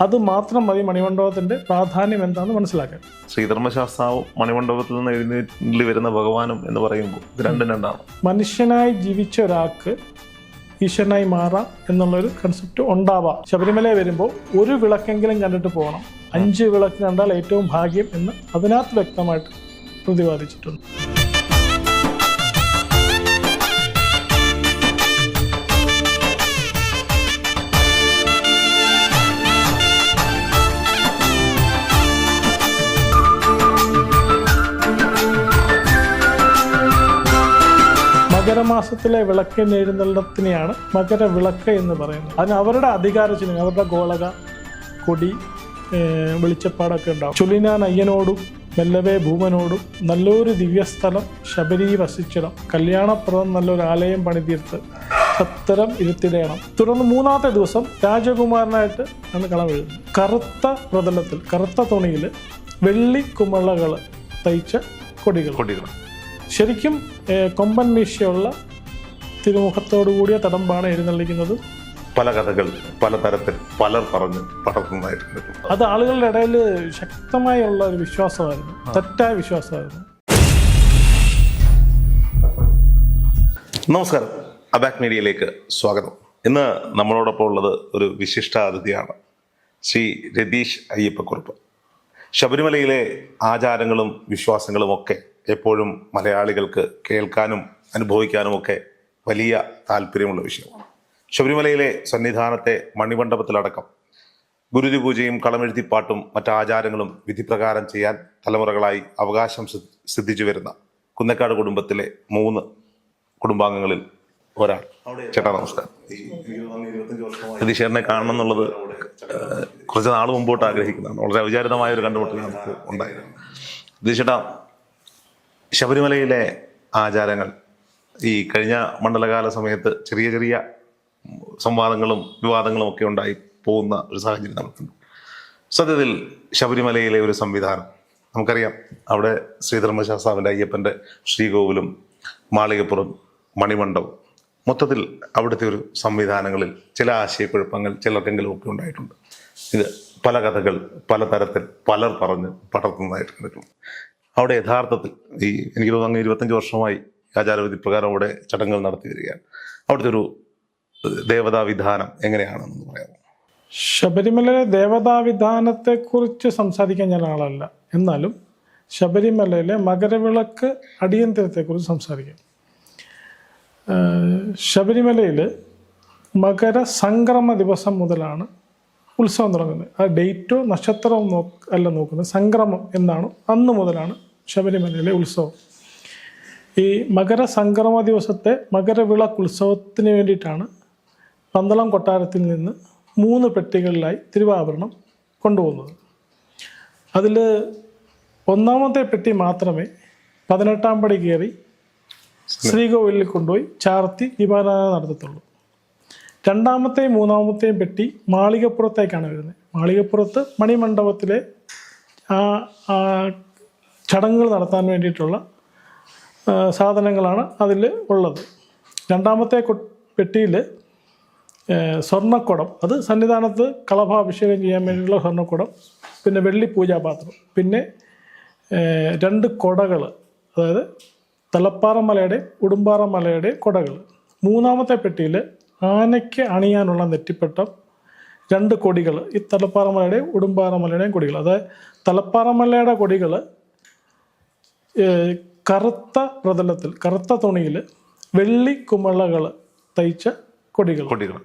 അത് മാത്രം മതി മണിമണ്ഡപത്തിന്റെ പ്രാധാന്യം എന്താണെന്ന് മനസ്സിലാക്കാൻ. ശ്രീധർമ്മശാസ്താവും മണിമണ്ഡപത്തിൽ നിന്ന് എഴുന്നേറ്റിൽ വരുന്ന ഭഗവാനും എന്ന് പറയുമ്പോൾ ഇത് രണ്ടും രണ്ടാണ്. മനുഷ്യനായി ജീവിച്ച ഒരാൾക്ക് ഈശ്വരനായി മാറാം എന്നുള്ളൊരു കൺസെപ്റ്റ് ഉണ്ടാവാം. ശബരിമല വരുമ്പോൾ ഒരു വിളക്കെങ്കിലും കണ്ടിട്ട് പോകണം. അഞ്ച് വിളക്ക് കണ്ടാൽ ഏറ്റവും ഭാഗ്യം എന്ന് അതിനകത്ത് വ്യക്തമായിട്ട് പ്രതിപാദിച്ചിട്ടുണ്ട്. മകരമാസത്തിലെ വിളക്ക് എഴുന്നള്ളത്തിനെയാണ് മകരവിളക്ക് എന്ന് പറയുന്നത്. അതിന് അവരുടെ അധികാര ചിഹ്നങ്ങൾ അവരുടെ ഗോളക കൊടി വെളിച്ചപ്പാടൊക്കെ ഉണ്ടാവും. ചൊല്ലിനാൻ അയ്യനോടും മെല്ലവേ ഭൂമനോടും നല്ലൊരു ദിവ്യസ്ഥലം ശബരി വസിച്ചിടം കല്യാണപ്രദം നല്ലൊരു ആലയം പണിതീർത്ത് സത്തരം ഇരുത്തിടയണം തുടർന്ന് മൂന്നാമത്തെ ദിവസം രാജകുമാരനായിട്ട് ആണ് കളം എഴുതുന്നത്. കറുത്ത പ്രതലത്തിൽ കറുത്ത തുണിയിൽ വെള്ളി കുമളകൾ തയ്ച്ച കൊടികൾ. കൊടികൾ ശരിക്കും കൊമ്പൻ മീശയുള്ള തിരുമുഖത്തോടു കൂടിയ തടമ്പാണ് എഴുന്നള്ളിക്കുന്നത്. പല കഥകൾ പല തരത്തിൽ പലർ പറഞ്ഞ് പടർത്തുന്നതായിരുന്നു അത് ആളുകളുടെ ഇടയിൽ ശക്തമായുള്ള ഒരു വിശ്വാസമായിരുന്നു. തെറ്റായ വിശ്വാസമായിരുന്നു. നമസ്കാരം. അബാക് മീഡിയയിലേക്ക് സ്വാഗതം. ഇന്ന് നമ്മളോടൊപ്പം ഉള്ളത് ഒരു വിശിഷ്ട അതിഥിയാണ് ശ്രീ രതീഷ് അയ്യപ്പക്കുറുപ്പ്. ശബരിമലയിലെ ആചാരങ്ങളും വിശ്വാസങ്ങളും ഒക്കെ എപ്പോഴും മലയാളികൾക്ക് കേൾക്കാനും അനുഭവിക്കാനും ഒക്കെ വലിയ താല്പര്യമുള്ള വിഷയമാണ്. ശബരിമലയിലെ സന്നിധാനത്തെ മണിമണ്ഡപത്തിലടക്കം ഗുരുതി പൂജയും കളമെഴുതിപ്പാട്ടും മറ്റാചാരങ്ങളും വിധിപ്രകാരം ചെയ്യാൻ തലമുറകളായി അവകാശം സിദ്ധ- സിദ്ധിച്ചു വരുന്ന കുന്നക്കാട് കുടുംബത്തിലെ മൂന്ന് കുടുംബാംഗങ്ങളിൽ ഒരാൾ. ചേട്ടാ നമസ്കാരം. പ്രതിഷേധനെ കാണണം എന്നുള്ളത് കുറച്ച് നാൾ മുമ്പോട്ട് ആഗ്രഹിക്കുന്നതാണ്. വളരെ അവിചാരിതമായ ഒരു കണ്ടുമുട്ടൽ നമുക്ക് ഉണ്ടായിരുന്നു. ശബരിമലയിലെ ആചാരങ്ങൾ ഈ കഴിഞ്ഞ മണ്ഡലകാല സമയത്ത് ചെറിയ ചെറിയ സംവാദങ്ങളും വിവാദങ്ങളും ഒക്കെ ഉണ്ടായി പോകുന്ന ഒരു സാഹചര്യം നമുക്കുണ്ട്. സത്യത്തിൽ ശബരിമലയിലെ ഒരു സംവിധാനം നമുക്കറിയാം അവിടെ ശ്രീധർമ്മശാസ്താവിന്റെ അയ്യപ്പന്റെ ശ്രീകോവിലും മാളികപ്പുറം മണിമണ്ഡപം മൊത്തത്തിൽ അവിടുത്തെ ഒരു സംവിധാനങ്ങളിൽ ചില ആശയക്കുഴപ്പങ്ങൾ ചിലർക്കെങ്കിലും ഒക്കെ ഉണ്ടായിട്ടുണ്ട്. ഇത് പല കഥകൾ പല തരത്തിൽ പലർ പറഞ്ഞ് പടർത്തുന്നതായിട്ട് കണ്ടിട്ടുണ്ട്. അവിടെ യഥാർത്ഥത്തിൽ ഈ എനിക്ക് തോന്നുന്നു ഇരുപത്തഞ്ച് വർഷമായി ആചാരവിധി പ്രകാരം അവിടെ ചടങ്ങുകൾ നടത്തി വരികയാണ്. അവിടുത്തെ ഒരു ദേവതാ വിധാനം എങ്ങനെയാണെന്ന് പറയാമോ? ശബരിമലയിലെ ദേവതാവിധാനത്തെക്കുറിച്ച് സംസാരിക്കാൻ ഞാൻ ആളല്ല. എന്നാലും ശബരിമലയിലെ മകരവിളക്ക് അടിയന്തരത്തെക്കുറിച്ച് സംസാരിക്കാം. ശബരിമലയിൽ മകര സംക്രമ ദിവസം മുതലാണ് ഉത്സവം തുടങ്ങുന്നത്. ആ ഡേറ്റോ നക്ഷത്രവും നോ അല്ല നോക്കുന്നത് സംക്രമം എന്നാണ് അന്ന് മുതലാണ് ശബരിമലയിലെ ഉത്സവം. ഈ മകര സംക്രമ ദിവസത്തെ മകരവിളക്ക് ഉത്സവത്തിന് വേണ്ടിയിട്ടാണ് പന്തളം കൊട്ടാരത്തിൽ നിന്ന് മൂന്ന് പെട്ടികളിലായി തിരുവാഭരണം കൊണ്ടുപോകുന്നത്. അതിൽ ഒന്നാമത്തെ പെട്ടി മാത്രമേ പതിനെട്ടാം പടി കയറി ശ്രീകോവിലിൽ കൊണ്ടുപോയി ചാർത്തി ദീപാരാധന നടത്തത്തുള്ളൂ. രണ്ടാമത്തെയും മൂന്നാമത്തെയും പെട്ടി മാളികപ്പുറത്തേക്കാണ് വരുന്നത്. മാളികപ്പുറത്ത് മണിമണ്ഡപത്തിലെ ആ ചടങ്ങുകൾ നടത്താൻ വേണ്ടിയിട്ടുള്ള സാധനങ്ങളാണ് അതിൽ ഉള്ളത്. രണ്ടാമത്തെ പെട്ടിയിൽ സ്വർണക്കുടം. അത് സന്നിധാനത്ത് കളഭാഭിഷേകം ചെയ്യാൻ വേണ്ടിയുള്ള സ്വർണക്കുടം പിന്നെ വെള്ളി പൂജാപാത്രം പിന്നെ രണ്ട് കൊടകൾ അതായത് തലപ്പാറ മലയുടെ ഉടുമ്പാറ മലയുടെ കൊടകൾ. മൂന്നാമത്തെ പെട്ടിയിൽ ആനയ്ക്ക് അണിയാനുള്ള നെറ്റിപ്പട്ടം രണ്ട് കൊടികൾ ഈ തലപ്പാറ മലയുടെ ഉടുമ്പാറ മലയുടെയും കൊടികൾ. അതായത് തലപ്പാറ മലയുടെ കൊടികൾ കറുത്ത പ്രതലത്തിൽ കറുത്ത തുണിയിൽ വെള്ളി കുമളകൾ തയ്ച്ച കൊടികൾ കൊടികൾ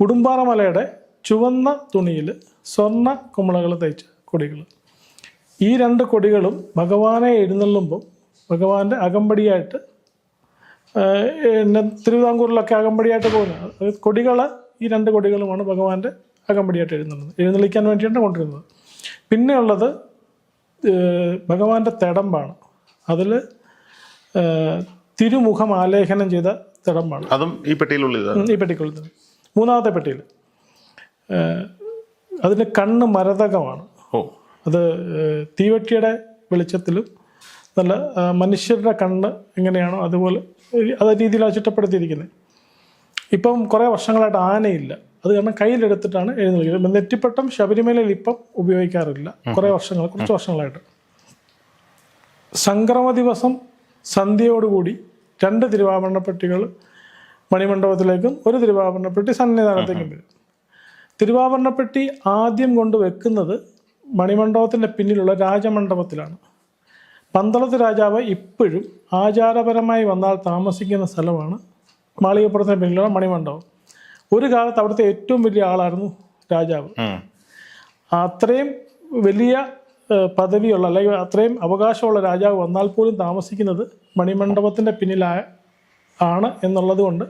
ഉടുമ്പാറ മലയുടെ ചുവന്ന തുണിയിൽ സ്വർണ കുമളകൾ തയ്ച്ച കൊടികൾ ഈ രണ്ട് കൊടികളും ഭഗവാനെ എഴുന്നള്ളുമ്പോൾ ഭഗവാന്റെ അകമ്പടിയായിട്ട് പിന്നെ തിരുവിതാംകൂറിലൊക്കെ അകമ്പടിയായിട്ട് പോകുന്നത്. കൊടികൾ ഈ രണ്ട് കൊടികളുമാണ് ഭഗവാന്റെ അകമ്പടിയായിട്ട് എഴുന്നള്ളുന്നത്. എഴുന്നള്ളിക്കാൻ വേണ്ടിയിട്ടാണ് കൊണ്ടുവരുന്നത് പിന്നെയുള്ളത് ഭഗവാന്റെ തിടമ്പാണ്. അതിൽ തിരുമുഖം ആലേഖനം ചെയ്ത തിടമ്പാണ്. അതും ഈ പെട്ടിയിലുള്ളത് ഈ പെട്ടിക്കുള്ളത് മൂന്നാമത്തെ പെട്ടിയിൽ. അതിന് കണ്ണ് മരതകമാണ്. ഓ. അത് തീവട്ടിയുടെ വെളിച്ചത്തിലും നല്ല മനുഷ്യരുടെ കണ്ണ് എങ്ങനെയാണോ അതുപോലെ അത് അതേ രീതിയിലാണ് ചിട്ടപ്പെടുത്തിയിരിക്കുന്നത് ഇപ്പം കുറേ വർഷങ്ങളായിട്ട് ആനയില്ല. അത് കാരണം കയ്യിലെടുത്തിട്ടാണ് എഴുന്നള്ളിക്കുന്നത്. നെറ്റിപ്പട്ടം ശബരിമലയിൽ ഇപ്പം ഉപയോഗിക്കാറില്ല. കുറേ വർഷങ്ങൾ കുറച്ച് വർഷങ്ങളായിട്ട്. സംക്രമ ദിവസം സന്ധ്യയോടുകൂടി രണ്ട് തിരുവാഭരണ പെട്ടികൾ മണിമണ്ഡപത്തിലേക്കും ഒരു തിരുവാഭരണ പെട്ടി സന്നിധാനത്തേക്കും വരും തിരുവാഭരണ പെട്ടി ആദ്യം കൊണ്ട് വെക്കുന്നത് മണിമണ്ഡപത്തിന്റെ പിന്നിലുള്ള രാജമണ്ഡപത്തിലാണ്. പന്തളത്ത് രാജാവ് ഇപ്പോഴും ആചാരപരമായി വന്നാൽ താമസിക്കുന്ന സ്ഥലമാണ് മാളികപ്പുറത്തിന് പിന്നിലുള്ള മണിമണ്ഡപം. ഒരു കാലത്ത് അവിടുത്തെ ഏറ്റവും വലിയ ആളായിരുന്നു രാജാവ്. അത്രയും വലിയ പദവിയുള്ള അല്ലെങ്കിൽ അത്രയും അവകാശമുള്ള രാജാവ് വന്നാൽ പോലും താമസിക്കുന്നത് മണിമണ്ഡപത്തിന്റെ പിന്നിലായ ആണ് എന്നുള്ളത് കൊണ്ട്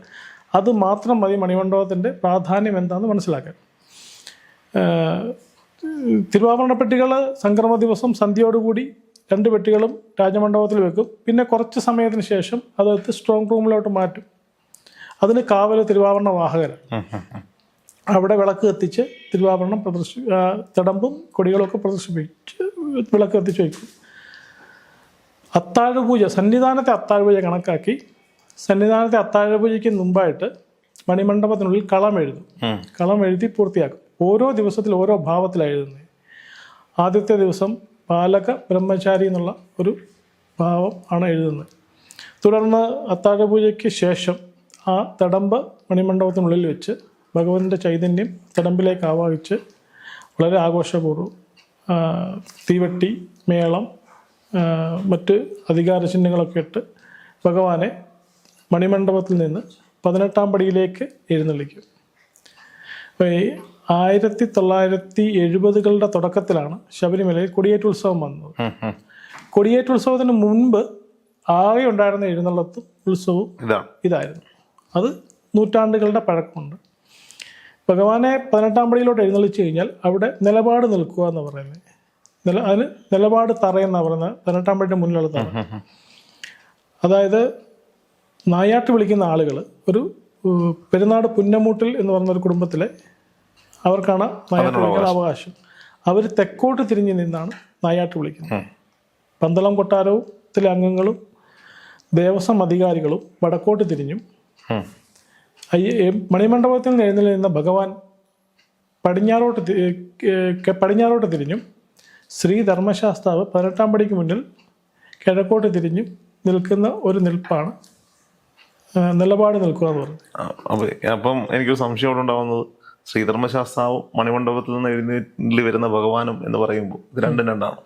അത് മാത്രം മതി മണിമണ്ഡപത്തിന്റെ പ്രാധാന്യം എന്താണെന്ന് മനസ്സിലാക്കാൻ. തിരുവാഭരണ പെട്ടികൾ സംക്രമ ദിവസം സന്ധ്യയോടുകൂടി രണ്ട് പെട്ടികളും രാജമണ്ഡപത്തിൽ വെക്കും. പിന്നെ കുറച്ച് സമയത്തിന് ശേഷം അതെടുത്ത് സ്ട്രോങ് റൂമിലോട്ട് മാറ്റും. അതിന് കാവൽ തിരുവാഭരണ വാഹകരാണ്. അവിടെ വിളക്ക് കത്തിച്ച് തിരുവാഭരണം പ്രദർശി തിടമ്പും കൊടികളൊക്കെ പ്രദർശിപ്പിച്ച് വിളക്ക് കത്തിച്ച് വയ്ക്കും. അത്താഴപൂജ സന്നിധാനത്തെ അത്താഴപൂജ കണക്കാക്കി സന്നിധാനത്തെ അത്താഴപൂജയ്ക്ക് മുമ്പായിട്ട് മണിമണ്ഡപത്തിനുള്ളിൽ കളം എഴുതും. കളം എഴുതി പൂർത്തിയാക്കും. ഓരോ ദിവസത്തിൽ ഓരോ ഭാവത്തിലാണ് എഴുതുന്നത് ആദ്യത്തെ ദിവസം പാലക ബ്രഹ്മചാരി എന്നുള്ള ഒരു ഭാവം ആണ് എഴുതുന്നത്. തുടർന്ന് അത്താഴപൂജയ്ക്ക് ശേഷം ആ തടമ്പ് മണിമണ്ഡപത്തിനുള്ളിൽ വെച്ച് ഭഗവാന്റെ ചൈതന്യം തടമ്പിലേക്ക് ആവാഹിച്ച് വളരെ ആഘോഷപൂർവം തീവട്ടി മേളം മറ്റ് അധികാര ചിഹ്നങ്ങളൊക്കെ ഇട്ട് ഭഗവാനെ മണിമണ്ഡപത്തിൽ നിന്ന് പതിനെട്ടാം പടിയിലേക്ക് എഴുന്നള്ളിക്കും. അപ്പോൾ ഈ ആയിരത്തി തൊള്ളായിരത്തി എഴുപതുകളുടെ തുടക്കത്തിലാണ് ശബരിമലയിൽ കൊടിയേറ്റ് ഉത്സവം വന്നത്. കൊടിയേറ്റ് ഉത്സവത്തിന് മുൻപ് ആകെ ഉണ്ടായിരുന്ന എഴുന്നള്ളത്തും ഉത്സവവും ഇതായിരുന്നു. അത് നൂറ്റാണ്ടുകളുടെ പഴക്കമുണ്ട്. ഭഗവാനെ പതിനെട്ടാം പടിയിലോട്ട് എഴുന്നള്ളിച്ച് കഴിഞ്ഞാൽ അവിടെ നിലപാട് നിൽക്കുക എന്ന് പറയുന്നത്. നില അതിന് നിലപാട് തറയെന്നാണ് പറയുന്നത്. പതിനെട്ടാം പടിയുടെ മുന്നിലുള്ള തറ. അതായത് നായാട്ട് വിളിക്കുന്ന ആളുകൾ ഒരു പെരുന്നാട് പുന്നമൂട്ടിൽ എന്ന് പറയുന്ന ഒരു കുടുംബത്തിലെ അവർക്കാണ് നായാട്ട് വിളിക്കാൻ അവകാശം. അവർ തെക്കോട്ട് തിരിഞ്ഞ് നിന്നാണ് നായാട്ട് വിളിക്കുന്നത്. പന്തളം കൊട്ടാരത്തിലെ അംഗങ്ങളും ദേവസ്വം അധികാരികളും വടക്കോട്ട് തിരിഞ്ഞും മണിമണ്ഡപത്തിൽ നിന്ന് ഭഗവാൻ പടിഞ്ഞാറോട്ട് പടിഞ്ഞാറോട്ട് തിരിഞ്ഞും ശ്രീ ധർമ്മശാസ്താവ് പതിനെട്ടാം പടിക്ക് മുന്നിൽ കിഴക്കോട്ട് തിരിഞ്ഞും നിൽക്കുന്ന ഒരു നിൽപ്പാണ്. നിലപാട് നിൽക്കുക എന്ന് പറഞ്ഞു. അതെ അപ്പൊ എനിക്കൊരു സംശയം അവിടെ ഉണ്ടാവുന്നത്. ശ്രീധർമ്മശാസ്താവും മണിമണ്ഡപത്തിൽ നിന്ന് എഴുന്നേറ്റ് വരുന്ന ഭഗവാനും എന്ന് പറയുമ്പോൾ രണ്ടും രണ്ടാണ്?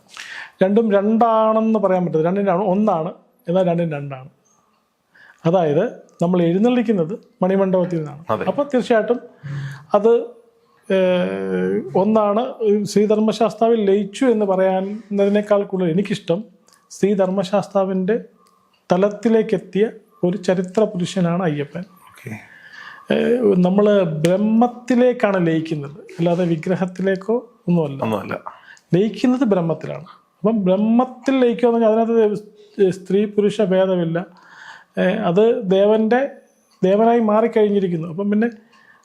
രണ്ടും രണ്ടാണെന്ന് പറയാൻ പറ്റില്ല രണ്ടും രണ്ട് ഒന്നാണ്. എന്നാൽ രണ്ടും രണ്ടാണ്. അതായത് നമ്മൾ എഴുന്നള്ളിക്കുന്നത് മണിമണ്ഡപത്തിൽ നിന്നാണ് അപ്പൊ അപ്പോൾ തീർച്ചയായിട്ടും അത് ഒന്നാണ് ശ്രീധർമ്മശാസ്താവിൽ ലയിച്ചു എന്ന് പറയാനതിനേക്കാൾ കൂടുതൽ എനിക്കിഷ്ടം ശ്രീധർമ്മശാസ്താവിന്റെ തലത്തിലേക്കെത്തിയ ഒരു ചരിത്ര പുരുഷനാണ് അയ്യപ്പൻ. നമ്മൾ ബ്രഹ്മത്തിലേക്കാണ് ലയിക്കുന്നത്. അല്ലാതെ വിഗ്രഹത്തിലേക്കോ ഒന്നുമല്ല. ഒന്നുമല്ല. ലയിക്കുന്നത് ബ്രഹ്മത്തിലാണ്. അപ്പം ബ്രഹ്മത്തിൽ ലയിക്കുക എന്ന് പറഞ്ഞാൽ അതിനകത്ത് സ്ത്രീ പുരുഷ ഭേദമില്ല. അത് ദേവന്റെ ദേവനായി മാറിക്കഴിഞ്ഞിരിക്കുന്നു. അപ്പം പിന്നെ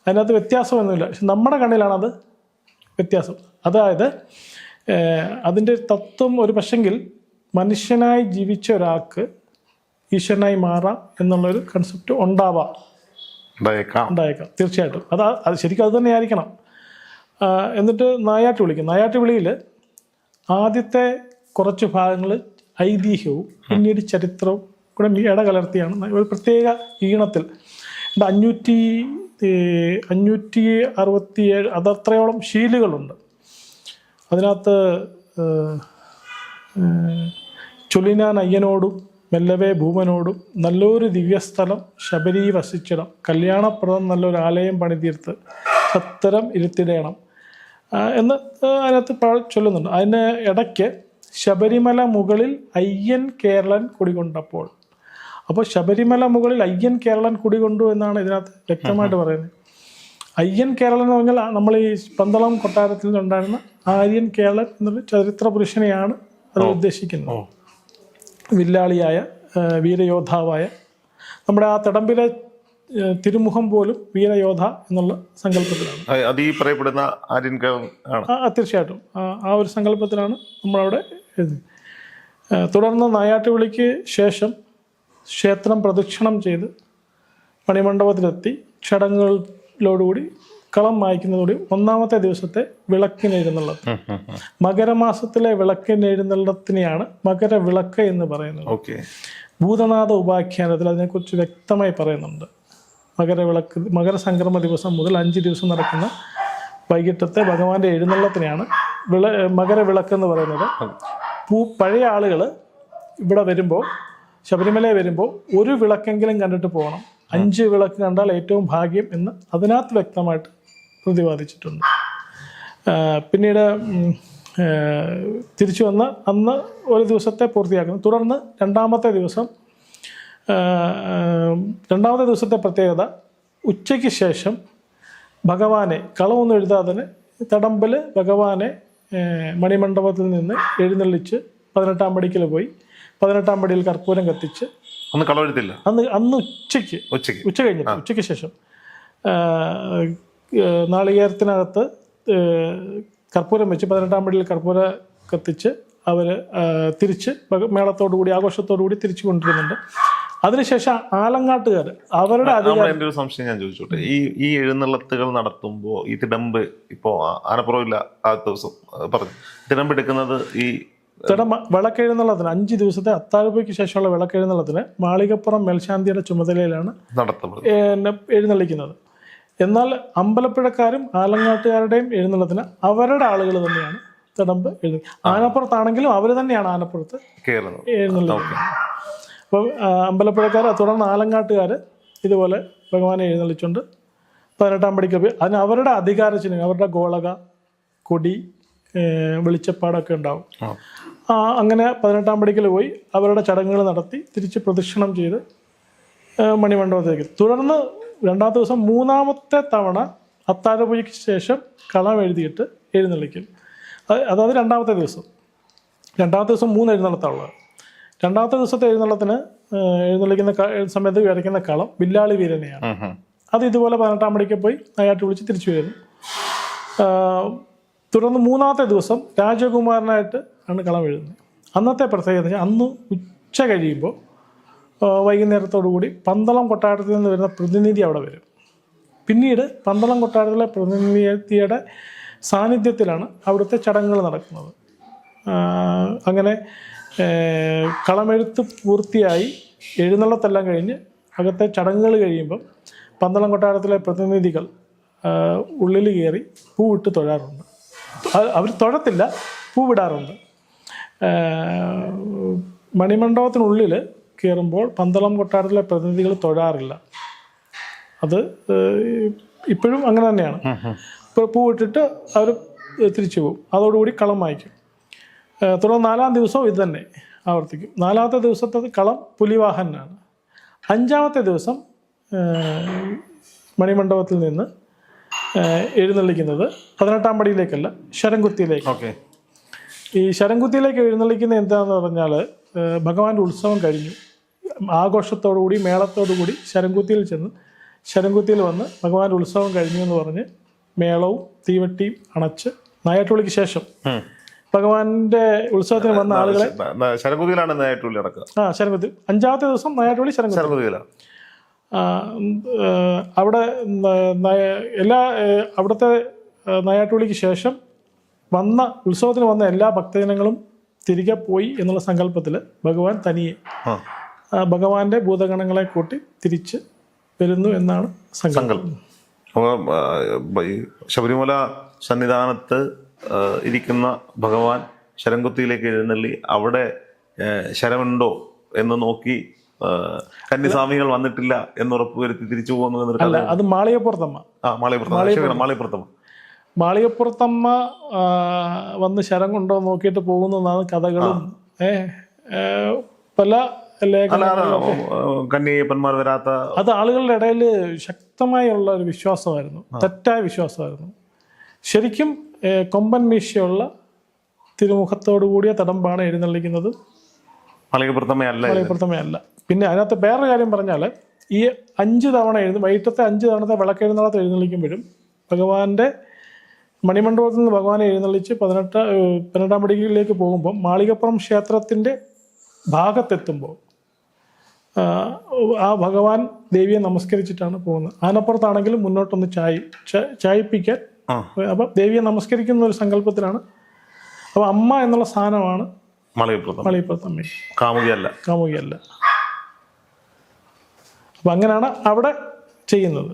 അതിനകത്ത് വ്യത്യാസമൊന്നുമില്ല. പക്ഷെ നമ്മുടെ കണ്ണിലാണത് വ്യത്യാസം. അതായത് അതിന്റെ തത്വം ഒരു പക്ഷെങ്കിൽ മനുഷ്യനായി ജീവിച്ച ഒരാൾക്ക് ഈശ്വരനായി മാറാം എന്നുള്ളൊരു കൺസെപ്റ്റ് ഉണ്ടാവാം. ഉണ്ടായേക്കാം. ഉണ്ടായേക്കാം. തീർച്ചയായിട്ടും. അത് അത് ശരിക്കും അത് തന്നെ ആയിരിക്കണം എന്നിട്ട് നായാട്ട് വിളിക്കും. നായാട്ട് വിളിയിൽ ആദ്യത്തെ കുറച്ച് ഭാഗങ്ങൾ ഐതിഹ്യവും പിന്നീട് ചരിത്രവും കൂടെ ഇട കലർത്തിയാണ്. ഒരു പ്രത്യേക ഈണത്തിൽ. അഞ്ഞൂറ്റി അഞ്ഞൂറ്റി അറുപത്തിയേഴ് അതത്രയോളം ശീലുകളുണ്ട്. അതിനകത്ത് ചൊല്ലിനാൻ അയ്യനോടും മെല്ലവേ ഭൂമനോടും നല്ലൊരു ദിവ്യസ്ഥലം ശബരി വസിച്ചിടം കല്യാണപ്രദം നല്ലൊരു ആലയം പണിതീർത്ത് സത്തരം ഇരുത്തിടേണം. എന്ന് അതിനകത്ത് ചൊല്ലുന്നുണ്ട്. അതിന് ഇടയ്ക്ക് ശബരിമല മുകളിൽ അയ്യൻ കേരളൻ കുടികൊണ്ടപ്പോൾ അപ്പോൾ ശബരിമല മുകളിൽ അയ്യൻ കേരളൻ കുടികൊണ്ടു എന്നാണ് ഇതിനകത്ത് വ്യക്തമായിട്ട് പറയുന്നത്. അയ്യൻ കേരളൻ എന്ന് പറഞ്ഞാൽ നമ്മൾ ഈ പന്തളം കൊട്ടാരത്തിൽ നിന്നുണ്ടായിരുന്ന ആര്യൻ കേരളൻ എന്നൊരു ചരിത്ര പുരുഷനെയാണ് അത് ഉദ്ദേശിക്കുന്നത്. വില്ലാളിയായ വീരയോദ്ധാവായ നമ്മുടെ ആ തടമ്പിലെ തിരുമുഖം പോലും വീരയോധ എന്നുള്ള സങ്കല്പത്തിലാണ്. അത് ഈ പറയപ്പെടുന്ന ആര്യൻ തീർച്ചയായിട്ടും. ആ ഒരു സങ്കല്പത്തിലാണ് നമ്മളവിടെ തുടർന്ന് നായാട്ടുവിളിക്ക് ശേഷം ക്ഷേത്രം പ്രദക്ഷിണം ചെയ്ത് മണിമണ്ഡപത്തിലെത്തി ചടങ്ങുകളിലോടുകൂടി കളം മായ്ക്കുന്നതോടെ ഒന്നാമത്തെ ദിവസത്തെ വിളക്കിനെഴുന്നള്ളത് മകരമാസത്തിലെ വിളക്കിനെഴുന്നള്ളത്തിനെയാണ് മകര മകരവിളക്ക് എന്ന് പറയുന്നത്. ഓക്കെ. ഭൂതനാഥ ഉപാഖ്യാനത്തിൽ അതിനെക്കുറിച്ച് വ്യക്തമായി പറയുന്നുണ്ട്. മകരവിളക്ക് മകരസംക്രമ ദിവസം മുതൽ അഞ്ച് ദിവസം നടക്കുന്ന വൈകിട്ടത്തെ ഭഗവാന്റെ എഴുന്നള്ളത്തിനെയാണ് വിള മകരവിളക്ക് എന്ന് പറയുന്നത് പൂ പഴയ ആളുകൾ ഇവിടെ വരുമ്പോൾ ശബരിമല വരുമ്പോൾ ഒരു വിളക്കെങ്കിലും കണ്ടിട്ട് പോകണം. അഞ്ച് വിളക്ക് കണ്ടാൽ ഏറ്റവും ഭാഗ്യം എന്ന് അതിനകത്ത് വ്യക്തമായിട്ട് പ്രതിപാദിച്ചിട്ടുണ്ട്. പിന്നീട് തിരിച്ചു വന്ന് അന്ന് ഒരു ദിവസത്തെ പൂർത്തിയാക്കുന്നു. തുടർന്ന് രണ്ടാമത്തെ ദിവസം രണ്ടാമത്തെ ദിവസത്തെ പ്രത്യേകത ഉച്ചയ്ക്ക് ശേഷം ഭഗവാനെ കളമൊന്നും എഴുതാതെ തടമ്പൽ ഭഗവാനെ മണിമണ്ഡപത്തിൽ നിന്ന് എഴുന്നള്ളിച്ച് പതിനെട്ടാം പടിക്കൽ പോയി. പതിനെട്ടാം പടിയിൽ കർപ്പൂരം കത്തിച്ച് അന്ന് കളവരുത്തില്ല അന്ന് അന്ന് ഉച്ചയ്ക്ക് ഉച്ചയ്ക്ക്. ഉച്ച കഴിഞ്ഞിട്ട് ഉച്ചയ്ക്ക് ശേഷം നാളികേരത്തിനകത്ത് കർപ്പൂരം വെച്ച് പതിനെട്ടാം പടിയിൽ കർപ്പൂര കത്തിച്ച് അവർ തിരിച്ച് മേളത്തോടു കൂടി ആഘോഷത്തോടു കൂടി തിരിച്ചു കൊണ്ടിരുന്നുണ്ട് അതിനുശേഷം ആലങ്ങാട്ടുകാർ അവരുടെ എന്റെ ഒരു സംശയം ഞാൻ ചോദിച്ചോട്ടെ. ഈ ഈ എഴുന്നള്ളത്തുകൾ നടത്തുമ്പോൾ ഈ തിടമ്പ് ഇപ്പോൾ ആനപ്പുറമില്ല ആ ദിവസം പറഞ്ഞു. തിടമ്പ് എടുക്കുന്നത് ഈ തിടം വിളക്കെഴുന്നള്ളത്തിന് അഞ്ച് ദിവസത്തെ അത്താഴപ്പയ്ക്ക് ശേഷമുള്ള വിളക്കെഴുന്നള്ളത്തിന് മാളികപ്പുറം മേൽശാന്തിയുടെ ചുമതലയിലാണ് എഴുന്നള്ളിക്കുന്നത്. എന്നാൽ അമ്പലപ്പുഴക്കാരും ആലങ്ങാട്ടുകാരുടെയും എഴുന്നള്ളത്തിന് അവരുടെ ആളുകൾ തന്നെയാണ് തിടമ്പ് എഴുതി ആനപ്പുറത്താണെങ്കിലും അവർ തന്നെയാണ് ആനപ്പുറത്ത് എഴുന്നള്ളിക്കുന്നത്. അപ്പം അമ്പലപ്പുഴക്കാർ തുടർന്ന് ആലങ്ങാട്ടുകാർ ഇതുപോലെ ഭഗവാനെ എഴുന്നള്ളിച്ചുകൊണ്ട് പതിനെട്ടാം പടിക്ക് പോയി. അതിന് അവരുടെ അധികാര ചിഹ്നം അവരുടെ ഗോളക കൊടി വെളിച്ചപ്പാടൊക്കെ ഉണ്ടാവും. അങ്ങനെ പതിനെട്ടാം പടിക്കൽ പോയി അവരുടെ ചടങ്ങുകൾ നടത്തി തിരിച്ച് പ്രദക്ഷിണം ചെയ്ത് മണിമണ്ഡപത്തിലേക്ക്. തുടർന്ന് രണ്ടാമത്തെ ദിവസം മൂന്നാമത്തെ തവണ അത്താഴപൂജയ്ക്ക് ശേഷം കളം എഴുതിയിട്ട് എഴുന്നള്ളിക്കൽ അതായത് രണ്ടാമത്തെ ദിവസം. രണ്ടാമത്തെ ദിവസം മൂന്ന് എഴുന്നള്ളത്താണുള്ളത്. രണ്ടാമത്തെ ദിവസത്തെ എഴുന്നള്ളത്തിന് എഴുന്നള്ളിക്കുന്ന സമയത്ത് വരയ്ക്കുന്ന കളം ബില്ലാളി വീരനെയാണ്. അത് ഇതുപോലെ പതിനെട്ടാം മണിക്ക് പോയി നയാട്ട് വിളിച്ച് തിരിച്ചു വരുന്നു. തുടർന്ന് മൂന്നാമത്തെ ദിവസം രാജകുമാരനായിട്ട് ആണ് കളം എഴുതുന്നത്. അന്നത്തെ പ്രത്യേകത അന്ന് ഉച്ച കഴിയുമ്പോൾ വൈകുന്നേരത്തോടു കൂടി പന്തളം കൊട്ടാരത്തിൽ നിന്ന് വരുന്ന പ്രതിനിധി അവിടെ വരും. പിന്നീട് പന്തളം കൊട്ടാരത്തിലെ പ്രതിനിധിയുടെ സാന്നിധ്യത്തിലാണ് അവിടുത്തെ ചടങ്ങുകൾ നടക്കുന്നത്. അങ്ങനെ കളമെഴുത്ത് പൂർത്തിയായി എഴുന്നള്ളത്തെല്ലാം കഴിഞ്ഞ് അകത്തെ ചടങ്ങുകൾ കഴിയുമ്പം പന്തളം കൊട്ടാരത്തിലെ പ്രതിനിധികൾ ഉള്ളിൽ കയറി പൂവിട്ട് തൊഴാറുണ്ട്. അവർ തൊഴത്തില്ല പൂവിടാറുണ്ട് മണിമണ്ഡപത്തിനുള്ളിൽ കയറുമ്പോൾ പന്തളം കൊട്ടാരത്തിലെ പ്രതിനിധികൾ തൊഴാറില്ല. അത് ഇപ്പോഴും അങ്ങനെ തന്നെയാണ്. ഇപ്പോൾ പൂവിട്ടിട്ട് അവർ തിരിച്ചു പോകും. അതോടുകൂടി കളം വായിക്കും തുടർന്ന് നാലാം ദിവസവും ഇത് തന്നെ ആവർത്തിക്കും. നാലാമത്തെ ദിവസത്തെ കളം പുലിവാഹനാണ്. അഞ്ചാമത്തെ ദിവസം മണിമണ്ഡപത്തിൽ നിന്ന് എഴുന്നള്ളിക്കുന്നത് പതിനെട്ടാം പടിയിലേക്കല്ല ശരംകുത്തിയിലേക്ക്. ഓക്കെ. ഈ ശരംകുത്തിയിലേക്ക് എഴുന്നള്ളിക്കുന്ന എന്താന്ന് പറഞ്ഞാൽ ഭഗവാന്റെ ഉത്സവം കഴിഞ്ഞു. ആഘോഷത്തോടുകൂടി മേളത്തോടുകൂടി ശരംകുത്തിയിൽ ചെന്ന് ശരംകുത്തിയിൽ വന്ന് ഭഗവാന്റെ ഉത്സവം കഴിഞ്ഞു എന്ന് പറഞ്ഞ് മേളവും തീവട്ടിയും അണച്ച് നായാട്ടുള്ളിക്ക് ശേഷം. ഭഗവാന്റെ ഉത്സവത്തിന് വന്ന ആളുകളെ ശരംകുത്തിയിലാണ് ന- നടക്കുക. ആ ശരംകുത്തി അഞ്ചാമത്തെ ദിവസം നായാട്ടുള്ളി ശരംകുത്തി ശരകുതിയിലാണ് ആ, ഉം, ഏഹ്, അവിടെ എല്ലാ അവിടുത്തെ നായാട്ടുള്ളിക്ക് ശേഷം വന്ന ഉത്സവത്തിന് വന്ന എല്ലാ ഭക്തജനങ്ങളും തിരികെ പോയി എന്നുള്ള സങ്കല്പത്തിൽ ഭഗവാൻ തനിയെ ഭഗവാന്റെ ഭൂതഗണങ്ങളെ കൂട്ടി തിരിച്ച് വരുന്നു എന്നാണ് സങ്കല്പം. അപ്പോൾ ശബരിമല സന്നിധാനത്ത് ഇരിക്കുന്ന ഭഗവാൻ ശരംകുത്തിയിലേക്ക് എഴുന്നള്ളി അവിടെ ശരമുണ്ടോ എന്ന് നോക്കി കന്യസ്വാമികൾ വന്നിട്ടില്ല എന്ന് ഉറപ്പുവരുത്തി തിരിച്ചു പോകുന്നു അല്ല അത് മാളികപ്പുറത്തമ്മ. ആ മാളിയപ്പുറത്തമ്മ ശരിയാണ് മാളികപ്പുറത്തം മാളികപ്പുറത്തമ്മ വന്ന് ശരം കൊണ്ടോ നോക്കിയിട്ട് പോകുന്നതാണ് കഥകളും. പല കന്യപ്പന്മാർ വരാത്ത അത് ആളുകളുടെ ഇടയിൽ ശക്തമായുള്ള ഒരു വിശ്വാസമായിരുന്നു. തെറ്റായ വിശ്വാസമായിരുന്നു. ശരിക്കും കൊമ്പൻ മീശയുള്ള തിരുമുഖത്തോടു കൂടിയ തടമ്പാണ് എഴുന്നള്ളിക്കുന്നത്. മാളികപ്പുറത്തമ്മയല്ല. പിന്നെ അതിനകത്ത് വേറൊരു കാര്യം പറഞ്ഞാൽ ഈ അഞ്ച് തവണ എഴുതി വൈകിട്ടത്തെ അഞ്ച് തവണത്തെ വിളക്കെഴുന്നള്ളത്ത് എഴുന്നള്ളിക്കുമ്പോഴും ഭഗവാന്റെ മണിമണ്ഡപത്തിൽ നിന്ന് ഭഗവാനെ എഴുന്നള്ളിച്ച് പതിനെട്ട് പതിനെട്ടാം പടികളിലേക്ക് പോകുമ്പോൾ മാളികപ്പുറം ക്ഷേത്രത്തിന്റെ ഭാഗത്തെത്തുമ്പോൾ ആ, ഭഗവാൻ ദേവിയെ നമസ്കരിച്ചിട്ടാണ് പോകുന്നത്. ആനപ്പുറത്താണെങ്കിലും മുന്നോട്ടൊന്ന് ചായ ചായപ്പിക്കാൻ അപ്പം ദേവിയെ നമസ്കരിക്കുന്ന ഒരു സങ്കല്പത്തിലാണ്. അപ്പം അമ്മ എന്നുള്ള സ്ഥാനമാണ് മലയപ്പുറത്ത് കാമുകിയല്ല. കാമുകിയല്ല. അപ്പം അങ്ങനെയാണ് അവിടെ ചെയ്യുന്നത്.